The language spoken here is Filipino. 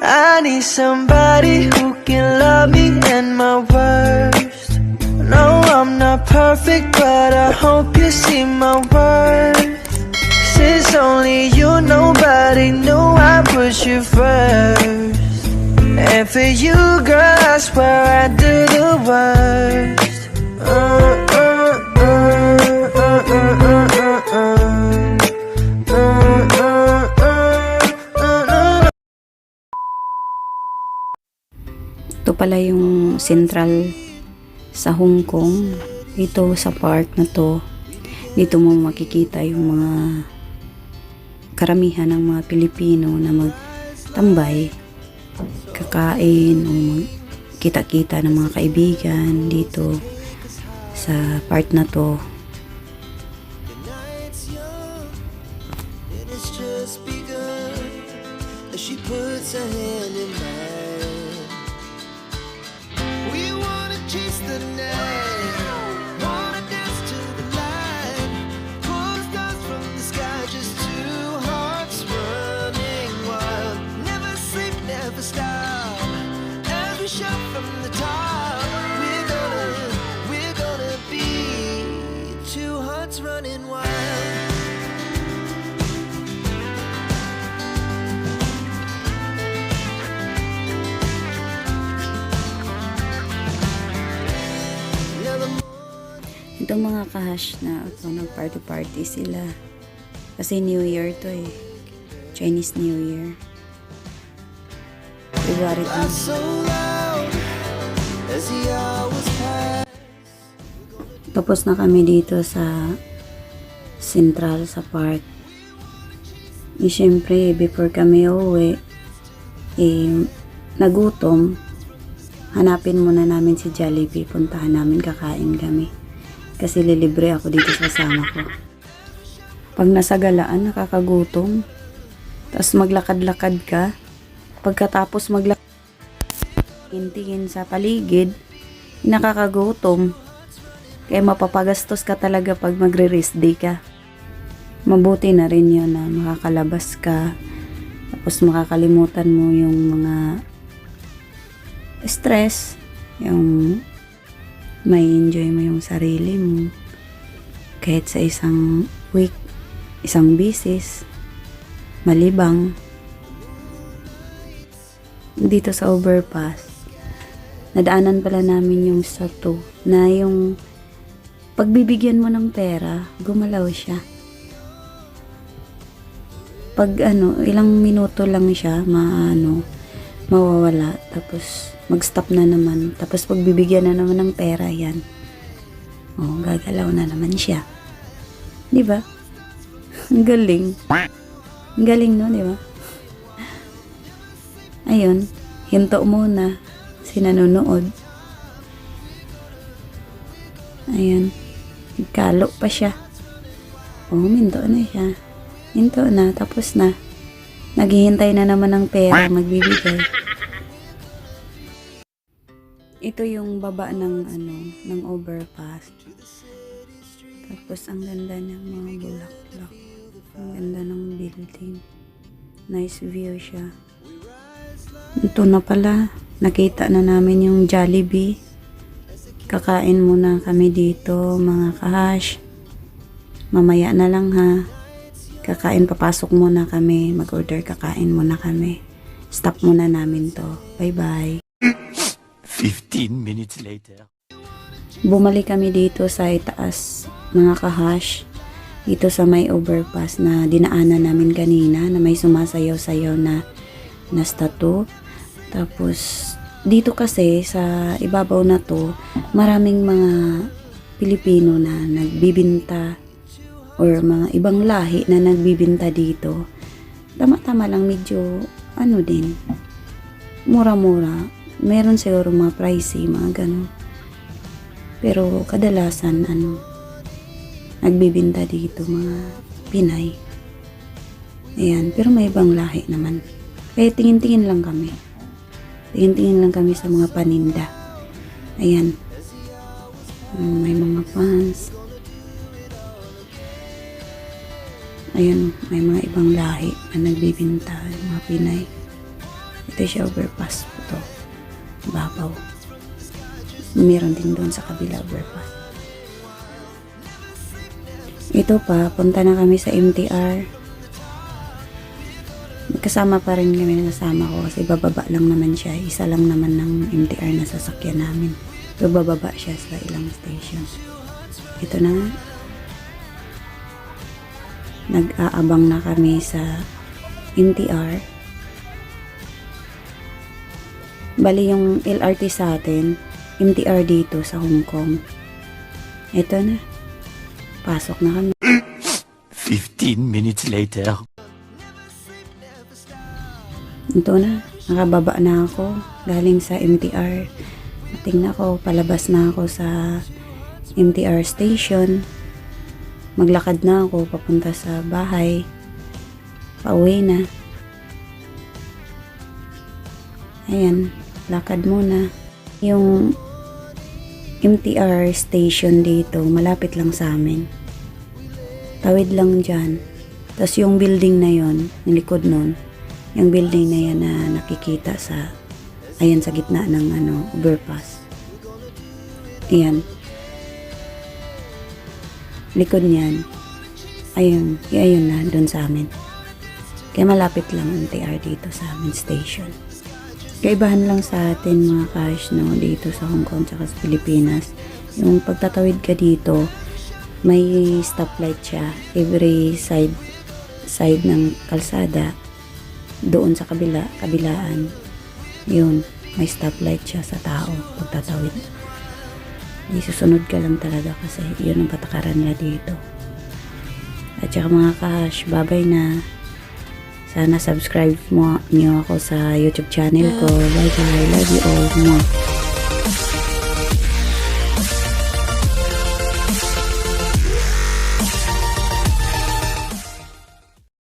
I need somebody who can love me and my worst. No, I'm not perfect, but I hope you see my worth. Since only you, nobody knew I put you first. And for you, girl, I swear I do the worst. Uh, pala yung central sa Hong Kong. Dito sa park na to, dito mo makikita yung mga karamihan ng mga Pilipino na magtambay, kakain, o kita-kita ng mga kaibigan dito sa part na to. She puts her hand in mine. Chase the night, Itong mga kahash na ito, nag-party-party sila. Kasi New Year to eh. Chinese New Year. February laugh 2. so loud as the hours pass. Tapos na kami dito sa Central sa park. Eh, syempre, before kami uwi, eh, nagutom, hanapin muna namin si Jollibee. Puntahan namin, kakain kami. Kasi lilibre ako dito sa kasama ko. Pag nasa galaan, nakakagutom. Tapos maglakad-lakad ka. Pagkatapos maglakad, tingin sa paligid, nakakagutom. Kaya mapapagastos ka talaga pag magre-rest day ka. Mabuti na rin yun na makakalabas ka. Tapos makakalimutan mo yung mga stress. Yung may enjoy mo yung sarili mo. Kahit sa isang week, isang bisis, malibang. Dito sa overpass, nadaanan pala namin yung sa to na yung pagbibigyan mo ng pera, gumalaw siya. Pag ano, ilang minuto lang siya, maano, mawawala. Tapos, mag-stop na naman. Tapos, pagbibigyan na naman ng pera, yan. O, gagalaw na naman siya. Di ba? Ang galing. Ang galing, no? Di ba? Ayun, hinto muna si nanonood. Ayan. Kalo pa siya. Oh, minto na siya. Minto na, tapos na. Naghihintay na naman ng pera, magbibigay. Ito yung baba ng ano, ng overpass. Tapos ang ganda ng mga bulaklak. Ang ganda ng building. Nice view siya. Ito na pala. Nakita na namin yung Jollibee. Kakain muna kami dito, mga kahash. Mamaya na lang ha. Kakain, papasok muna kami. Mag-order, kakain muna kami. Stop muna namin to. Bye-bye. 15 minutes later. Bumalik kami dito sa itaas, mga kahash. Dito sa may overpass na dinaanan namin kanina na may sumasayaw-sayaw na na statue. Tapos, dito kasi sa ibabaw na to, maraming mga Pilipino na nagbibinta or mga ibang lahi na nagbibinta dito. Tama-tama lang medyo ano din, mura-mura. Meron siguro mga pricey, mga ganun. Pero kadalasan ano, nagbibinta dito mga Pinay. Ayan, pero may ibang lahi naman. Kaya tingin-tingin lang kami. Tingin-tingin lang kami sa mga paninda. Ayan. Mm, May mga pants. Ayan, may mga ibang lahi na nagbibinta, mga Pinay. Ito siya overpass po to. Babaw. Meron din doon sa kabila overpass. Ito pa, punta na kami sa MTR. Magkasama pa rin kami ng kasama ko kasi bababa lang naman siya. Isa lang naman ng MTR na sasakyan namin. So, bababa siya sa ilang station. Ito na. Nag-aabang na kami sa MTR. Bali yung LRT sa atin, MTR dito sa Hong Kong. Ito na. Pasok na kami. 15 minutes later. Ito na, nakababa na ako galing sa MTR. Tingnan ko, palabas na ako sa MTR station. Maglakad na ako papunta sa bahay. Pauwi na. Ayan, lakad muna. Yung MTR station dito, malapit lang sa amin. Tawid lang dyan. Tapos yung building na yon, yung likod nun, yung building na yan na nakikita sa ayan sa gitna ng ano overpass ayan likod niyan. Ayun ayun na doon sa amin. Kaya malapit lang ang TR dito sa amin station. Kaibahan lang sa atin mga cash no dito sa Hong Kong tsaka sa Pilipinas. Yung pagtatawid ka dito may stoplight siya. Every side side ng kalsada doon sa kabila, kabilaan, yun, may stoplight siya sa tao pagtatawid. Hindi susunod ka lang talaga kasi yun ang patakaran nila dito. At saka mga kahash, babay na. Sana subscribe mo nyo ako sa YouTube channel ko. Bye bye. Love you all.